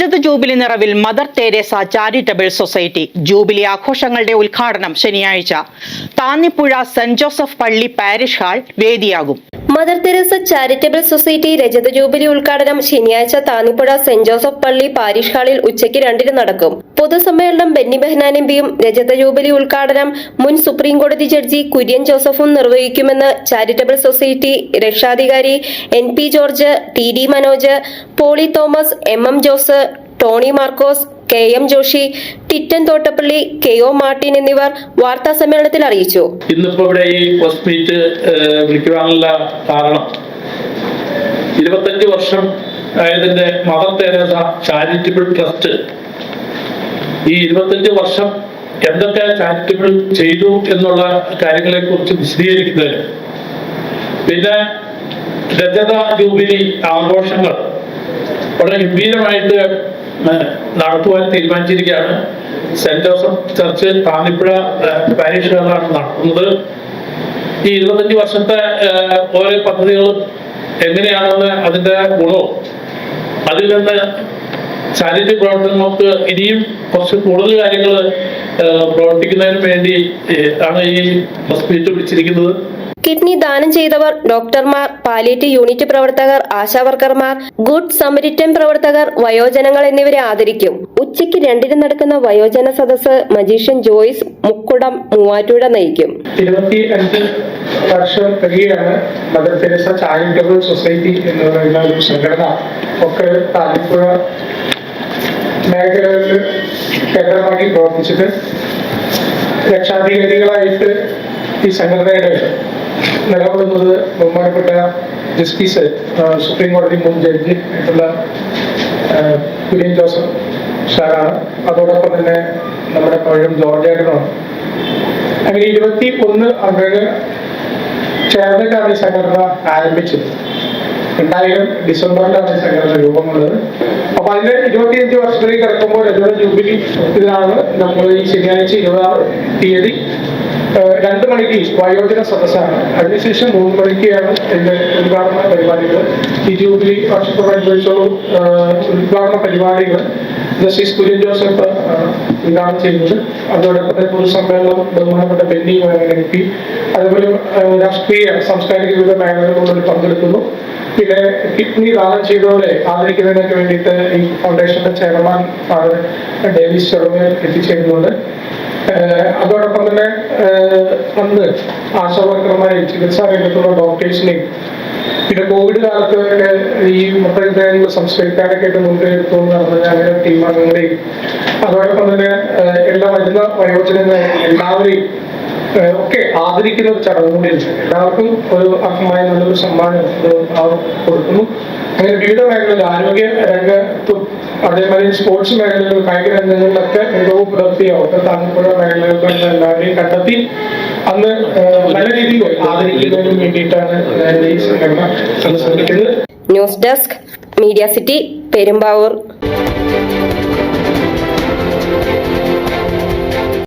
രജത ജൂബിലി നിറവിൽ Mother Teresa charitable society. Jubilee ആഘോഷങ്ങളുടെ ഉദ്ഘാടനം ശനിയാഴ്ച. താന്നിപ്പുഴ സെന്റ് ജോസഫ് പള്ളി പാരിഷ് ഹാൾ വേദിയാകും. മദർ തെരേസ ചാരിറ്റബിൾ സൊസൈറ്റി രജത ജൂബിലി ഉദ്ഘാടനം ശനിയാഴ്ച താന്നിപ്പുഴ സെന്റ് ജോസഫ് പള്ളി പാരിഷ് ഹാളിൽ ഉച്ചയ്ക്ക് രണ്ടിന് നടക്കും. പൊതുസമ്മേളനം ബെന്നി ബെഹ്നാൻ രജത ജൂബിലി ഉദ്ഘാടനം മുൻ സുപ്രീം കോടതി ജഡ്ജി കുര്യൻ ജോസഫും നിർവഹിക്കുമെന്ന് ചാരിറ്റബിൾ സൊസൈറ്റി രക്ഷാധികാരി N P George T D Manoj Poly Thomas M M Jose Tony Markose K M Joshy Titan Thottappally K O Martin എന്നിവർ വാർത്താ സമ്മേളനത്തിൽ അറിയിച്ചു. ഇന്നിപ്പോ ഇവിടെ ഈ പ്രസ് മീറ്റ് വിളിക്കുവാനുള്ള കാരണം ഇരുപത്തഞ്ച് വർഷം ആയതിന്റെ മദർ തെരേസ ചാരിറ്റബിൾ ട്രസ്റ്റ് ഈ ഇരുപത്തഞ്ച് വർഷം എന്തൊക്കെ ചാരിറ്റബിൾ ചെയ്തു എന്നുള്ള കാര്യങ്ങളെ കുറിച്ച് വിശദീകരിക്കുന്നതിന് പിന്നെ രജത ജൂബിലി ആഘോഷങ്ങൾ വളരെ ഗംഭീരമായിട്ട് നടത്തുവാൻ തീരുമാനിച്ചിരിക്കുകയാണ്. സെന്റ് ജോസഫ് ചർച്ച് താന്നിപ്പുഴ ആണ് നടത്തുന്നത്. ഈ ഇരുപത്തഞ്ച് വർഷത്തെ ഓരോ പദ്ധതികളും എങ്ങനെയാണെന്ന് അതിന്റെ ഗുണവും. അതിൽ നിന്ന് ചാരിറ്റി പ്രവർത്തനങ്ങൾക്ക് ഇനിയും കുറച്ച് കൂടുതൽ കാര്യങ്ങൾ പ്രവർത്തിക്കുന്നതിന് വേണ്ടി ആണ് ഈ ഹോസ്പിറ്റൽ വിളിച്ചിരിക്കുന്നത് കിഡ്നി ദാനം ചെയ്തവർ ഡോക്ടർമാർ പാലിയേറ്റീവ് യൂണിറ്റ് പ്രവർത്തകർ ആശാവർക്കർമാർ ഗുഡ് സമരിറ്റൻ പ്രവർത്തകർ വയോജനങ്ങൾ എന്നിവരെ ആദരിക്കും. ഉച്ചയ്ക്ക് രണ്ടിന് നടക്കുന്ന വയോജന സദസ് മജീഷ്യൻ ജോയ്സ് മുക്കുടം മൂവാറ്റുപുഴ നയിക്കും. ഇരുപത്തി അഞ്ച് വർഷം കഴിയാണ് മദർ തെരേസ ചാരിറ്റബിൾ സൊസൈറ്റി എന്ന് പറയുന്ന ഒരു സംഘടന ഒക്കെ താലിപ്പുഴ മേഖലകളിൽ കേന്ദ്രമാക്കി പ്രവർത്തിച്ചിട്ട് രക്ഷാധികാരികളായിട്ട് ഈ സംഘടനയുടെ നിലകൊള്ളുന്നത് ബഹുമാനപ്പെട്ട ജസ്റ്റിസ് സുപ്രീം കോടതി മുൻ ജഡ്ജി ആയിട്ടുള്ള കുര്യൻ ജോസഫ് സാറാണ്. അതോടൊപ്പം തന്നെ നമ്മുടെ പഴം ജോർജേട്ടനാണ് അങ്ങനെ ഇരുപത്തി ഒന്ന് അംഗങ്ങൾ ചേർന്നിട്ടാണ് ഈ സംഘടന ആരംഭിച്ചത് രണ്ടായിരം ഡിസംബറിലാണ് ഈ സംഘടന രൂപം കൊണ്ടത്. അപ്പൊ അതിന്റെ ഇരുപത്തിയഞ്ച് വർഷത്തിലേക്ക് കിടക്കുമ്പോൾ രജത ജൂബിലി ഇതിലാണ് നമ്മൾ ഈ ശനിയാഴ്ച ഇരുപതാം തീയതി രണ്ട് മണിക്ക് വയോജന സദസ്സാണ് അതിനുശേഷം മൂന്ന് മണിക്കാണ് എന്റെ ഉദ്ഘാടന പരിപാടികൾ. ഈ ജൂബിലി വർഷത്തോടനുബന്ധിച്ചുള്ള ഉദ്ഘാടന പരിപാടികൾ ജസ്റ്റിസ് കുര്യൻ ജോസഫ് ഉദ്ഘാടനം ചെയ്യുന്നത് അതോടൊപ്പം തന്നെ പൊതുസമ്മേളനം ബഹുമാനപ്പെട്ട ബെന്നി എം പി. അതുപോലെ രാഷ്ട്രീയ സാംസ്കാരിക വിവിധ മേഖലകളിൽ പങ്കെടുക്കുന്നു. പിന്നെ കിഡ്നി ദാനം ചെയ്തവരെ ആദരിക്കുന്നതിനൊക്കെ വേണ്ടിയിട്ട് ഈ ഫൗണ്ടേഷന്റെ ചെയർമാൻ ഫാദർ ഡേവിസ് ചെറുമേൽ എത്തിച്ചേരുന്നുണ്ട്. അതോടൊപ്പം തന്നെ അന്ന് ആശാവർക്കർമാരെയും ചികിത്സാ രംഗത്തുള്ള ഡോക്ടേഴ്സിനെയും പിന്നെ കോവിഡ് കാലത്ത് ഈ മൃതദേഹങ്ങൾ സംസ്കരിക്കാനൊക്കെ ആയിട്ട് മുൻകൈ എടുത്തുകൊണ്ട് നടന്ന അങ്ങനെ ടീം അംഗങ്ങളെയും അതോടൊപ്പം തന്നെ എല്ലാ വരുന്ന വയോജനങ്ങളെയും എല്ലാവരെയും ഒക്കെ ആദരിക്കുന്ന ഒരു ചടങ്ങ് കൂടിയുണ്ട് എല്ലാവർക്കും ഒരു അർഹമായ നല്ലൊരു സമ്മാനം കൊടുക്കുന്നു. അങ്ങനെ വിവിധ മേഖലകളിൽ ആരോഗ്യ രംഗത്തും അതേമാതിരി സ്പോർട്സ് മേഖലകൾ കായിക രംഗങ്ങളിലൊക്കെ മികവ് പുലർത്തിയ ഒക്കെ താങ്ങപ്പുഴ മേഖലകളിലുള്ള എല്ലാവരെയും കണ്ടെത്തി അന്ന് നല്ല രീതിയിൽ ആദരിക്കുന്നതിനും വേണ്ടിയിട്ടാണ് ഈ സംഘടന news desk media city Perumbavoor.